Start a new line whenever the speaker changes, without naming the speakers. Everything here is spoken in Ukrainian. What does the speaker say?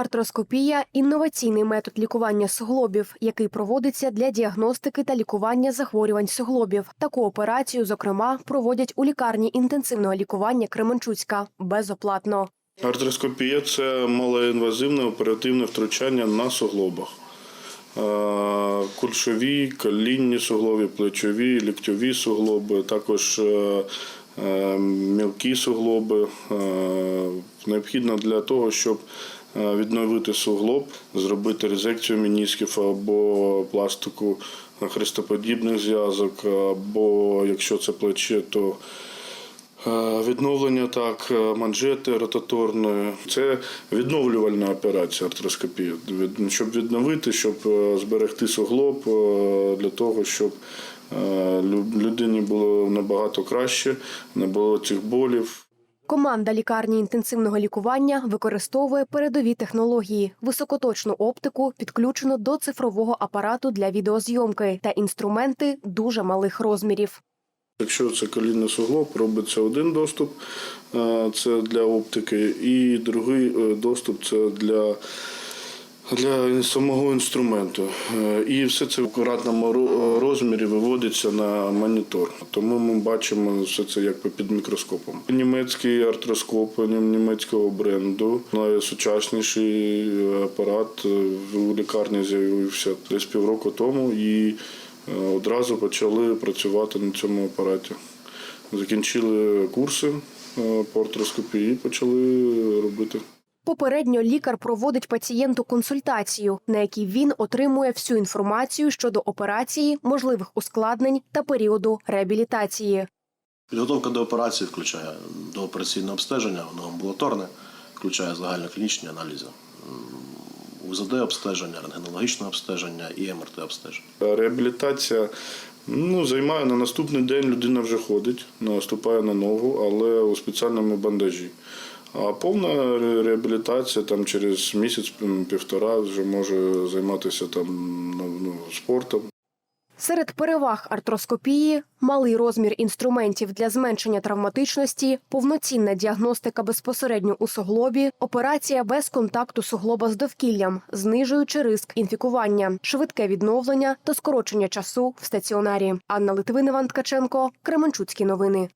Артроскопія інноваційний метод лікування суглобів, який проводиться для діагностики та лікування захворювань суглобів. Таку операцію, зокрема, проводять у лікарні інтенсивного лікування Кременчуцька безоплатно.
Артроскопія це малоінвазивне оперативне втручання на суглобах. Кульшові, колінні суглоби, плечові, ліктьові суглоби, також е, е, мілкі суглоби. Е, Необхідно для того, щоб відновити суглоб, зробити резекцію менісків або пластику хрестоподібних зв'язок, або якщо це плече, то Е, Відновлення так, е, манжети ротаторної. Це відновлювальна операція артроскопія. Щоб відновити, щоб е, зберегти суглоб, е, для того, щоб е, людині було набагато краще, не було цих болів.
Команда лікарні інтенсивного лікування використовує передові технології, високоточну оптику, підключену до цифрового апарату для відеозйомки та інструменти дуже малих розмірів.
Якщо це колінний суглоб, робиться один доступ, е, це для оптики, і другий е, доступ це для, для самого інструменту. Е, І все це в акуратному розмірі виводиться на монітор. Тому ми бачимо все це якби під мікроскопом. Німецький артроскоп німецького бренду, найсучасніший апарат е, у лікарні з'явився десь півроку тому. І Е, Одразу почали працювати на цьому апараті. Закінчили курси е, по артроскопії і почали робити.
Попередньо лікар проводить пацієнту консультацію, на якій він отримує всю інформацію щодо операції, можливих ускладнень та періоду реабілітації.
Підготовка до операції включає доопераційне обстеження, воно амбулаторне, включає загальноклінічні аналізи, УЗД обстеження, рентгенологічне обстеження і МРТ обстеження.
Реабілітація ну, займає на наступний день людина вже ходить, наступає на ногу, але у спеціальному бандажі. А повна реабілітація там через місяць-півтора вже може займатися там ну, ну, спортом.
Серед переваг артроскопії малий розмір інструментів для зменшення травматичності, повноцінна діагностика безпосередньо у суглобі, операція без контакту суглоба з довкіллям, знижуючи риск інфікування, швидке відновлення та скорочення часу в стаціонарі. Анна Литвин, Іван Ткаченко, Кременчуцькі новини.